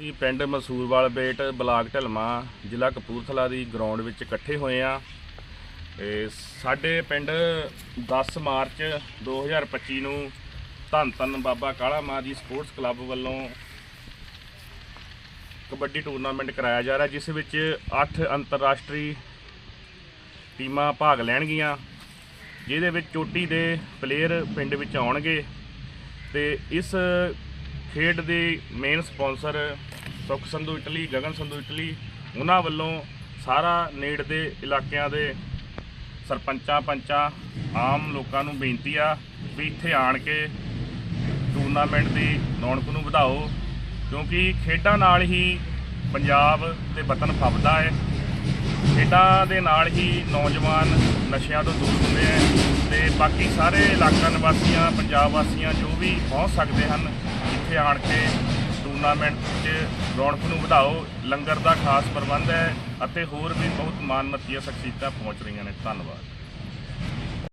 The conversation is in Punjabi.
ਅਸੀਂ ਪਿੰਡ ਮਸੂਰਵਾਲ ਬੇਟ, ਬਲਾਕ ਢਲਮਾ, ਜ਼ਿਲ੍ਹਾ ਕਪੂਰਥਲਾ ਦੀ ਗਰਾਊਂਡ ਵਿੱਚ ਇਕੱਠੇ ਹੋਏ ਆ ਤੇ ਸਾਡੇ ਪਿੰਡ 10 ਮਾਰਚ 2025 ਨੂੰ ਧੰਨ ਧੰਨ ਬਾਬਾ ਕਾਲਾ ਮਾਂ ਜੀ ਸਪੋਰਟਸ ਕਲੱਬ ਵੱਲੋਂ ਕਬੱਡੀ ਟੂਰਨਾਮੈਂਟ ਕਰਾਇਆ ਜਾ ਰਿਹਾ, ਜਿਸ ਵਿੱਚ 8 ਅੰਤਰਰਾਸ਼ਟਰੀ ਟੀਮਾਂ ਭਾਗ ਲੈਣਗੀਆਂ, ਜਿਹਦੇ ਵਿੱਚ ਚੋਟੀ ਦੇ ਪਲੇਅਰ ਪਿੰਡ ਵਿੱਚ ਆਉਣਗੇ। ਤੇ ਇਸ ਖੇਡ ਦੇ main sponsor Sukh Sandhu Italy, Gagan Sandhu Italy, ਉਹਨਾਂ ਵੱਲੋਂ ਸਾਰਾ ਨੇੜ ਦੇ ਇਲਾਕਿਆਂ ਦੇ ਸਰਪੰਚਾਂ, ਪੰਚਾਂ, ਆਮ ਲੋਕਾਂ ਨੂੰ ਬੇਨਤੀ ਆ ਵੀ ਇੱਥੇ ਆਣ ਕੇ ਟੂਰਨਾਮੈਂਟ ਦੀ ਰੌਣਕ ਨੂੰ ਵਧਾਓ, ਕਿਉਂਕਿ ਖੇਡਾਂ ਨਾਲ ਹੀ ਪੰਜਾਬ ਤੇ ਵਤਨ ਫੱਬਦਾ ਹੈ। ਖੇਡਾਂ ਦੇ ਨਾਲ ਹੀ ਨੌਜਵਾਨ ਨਸ਼ਿਆਂ ਤੋਂ ਦੂਰ ਹੁੰਦੇ ਹੈ ਤੇ ਬਾਕੀ ਸਾਰੇ ਇਲਾਕਾ ਨਿਵਾਸੀਆਂ, ਪੰਜਾਬ ਵਾਸੀਆਂ ਜੋ ਵੀ ਪਹੁੰਚ ਸਕਦੇ ਹਨ ਇੱਥੇ ਆਣ ਕੇ ਟੂਰਨਾਮੈਂਟ 'ਚ ਰੌਣਕ ਨੂੰ ਵਧਾਓ, ਲੰਗਰ ਦਾ ਖਾਸ ਪ੍ਰਬੰਧ ਹੈ ਅਤੇ ਹੋਰ ਵੀ ਬਹੁਤ ਮਾਨਮਤੀਆਂ ਸ਼ਖਸੀਅਤਾਂ ਪਹੁੰਚ ਰਹੀਆਂ ਨੇ। ਧੰਨਵਾਦ।